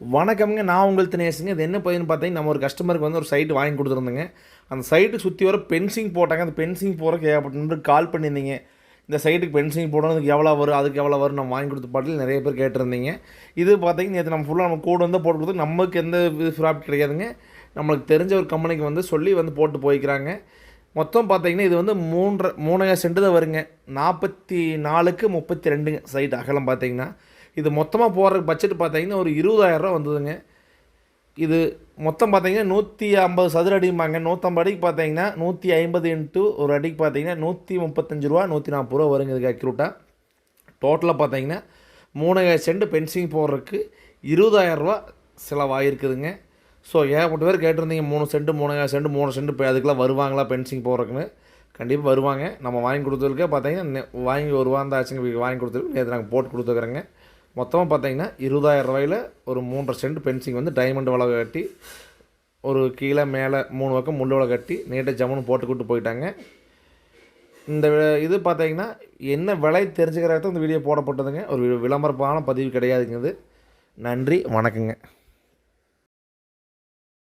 வணக்கம்ங்க. நான் உங்கள் தினேசுங்க இது என்ன பையன் பார்த்தீங்கன்னா நம்ம ஒரு கஸ்டமருக்கு வந்து ஒரு சைட்டு வாங்கி கொடுத்துருந்தேங்க. அந்த சைட்டு சுற்றி வர பென்சிங் போட்டாங்க. அந்த பென்சிங் போகிறக்கு ஏகப்பட்ட கால் பண்ணியிருந்தீங்க. இந்த சைட்டுக்கு பென்சிங் போடணும். அதுக்கு எவ்வளோ வரும்? அதுக்கு எவ்வளோ வரும்? நம்ம வாங்கி கொடுத்த பாட்டில் நிறைய பேர் கேட்டிருந்தீங்க. இது பார்த்தீங்கன்னா நேற்று நம்ம ஃபுல்லாக நம்ம கோடு வந்து போட்டு கொடுத்து நமக்கு எந்த இது ப்ராஃபிட் கிடையாதுங்க. நம்மளுக்கு தெரிஞ்ச ஒரு கம்பெனிக்கு வந்து சொல்லி வந்து போட்டு போய்க்கிறாங்க. மொத்தம் பார்த்தீங்கன்னா இது வந்து மூன்றரை மூணு சென்ட் தான் வருங்க. நாற்பத்தி நாலுக்கு முப்பத்தி ரெண்டுங்க சைட் அகலம் பார்த்தீங்கன்னா. இது மொத்தமாக போடுற பட்ஜெட் பார்த்தீங்கன்னா ஒரு இருபதாயிரரூவா வந்ததுங்க. இது மொத்தம் பார்த்தீங்கன்னா நூற்றி ஐம்பது சதுர அடிம்பாங்க. நூற்றம்பது அடிக்கு பார்த்தீங்கன்னா நூற்றி ஐம்பது இன்ட்டு ஒரு அடிக்கு பார்த்தீங்கன்னா நூற்றி முப்பத்தஞ்சு ரூபா நூற்றி நாற்பது ரூபா வருங்க இதுக்கு அக்யூரேட்டாக டோட்டலாக பார்த்தீங்கன்னா மூணு செண்டு பென்சிங் போடுறதுக்கு இருபதாயிரரூவா செலவாகிருக்குதுங்க ஸோ ஏகப்பட்ட பேர் கேட்டிருந்தீங்க மூணு சென்ட் மூணாயிரம் சென்ட் மூணு சென்ட் இப்போ அதுக்கெல்லாம் வருவாங்களா பென்சிங் போடுறதுக்குன்னு? கண்டிப்பாக வருவாங்க. நம்ம வாங்கி கொடுத்ததுக்கே பார்த்தீங்கன்னா வாங்கி ஒரு வாரம் தான் ஆச்சுங்க வாங்கி கொடுத்துருக்கு நேற்று நாங்கள் போட்டு கொடுத்துக்கிறோங்க மொத்தமாக பார்த்தீங்கன்னா இருபதாயிரம் ரூபாயில் ஒரு மூன்றரை சென்ட் பென்சிங் வந்து டைமண்ட் வளை கட்டி ஒரு கீழே மேலே மூணு பக்கம் முள்ளு வலை கட்டி நீட்டாக ஜம்முன்னு போட்டு கூட்டு போயிட்டாங்க. இந்த இது பார்த்தீங்கன்னா என்ன விலை தெரிஞ்சுக்கிறதுக்கு இந்த வீடியோ போடப்பட்டதுங்க. ஒரு விளம்பரமான பதிவு கிடையாதுங்க இது. நன்றி வணக்கங்க.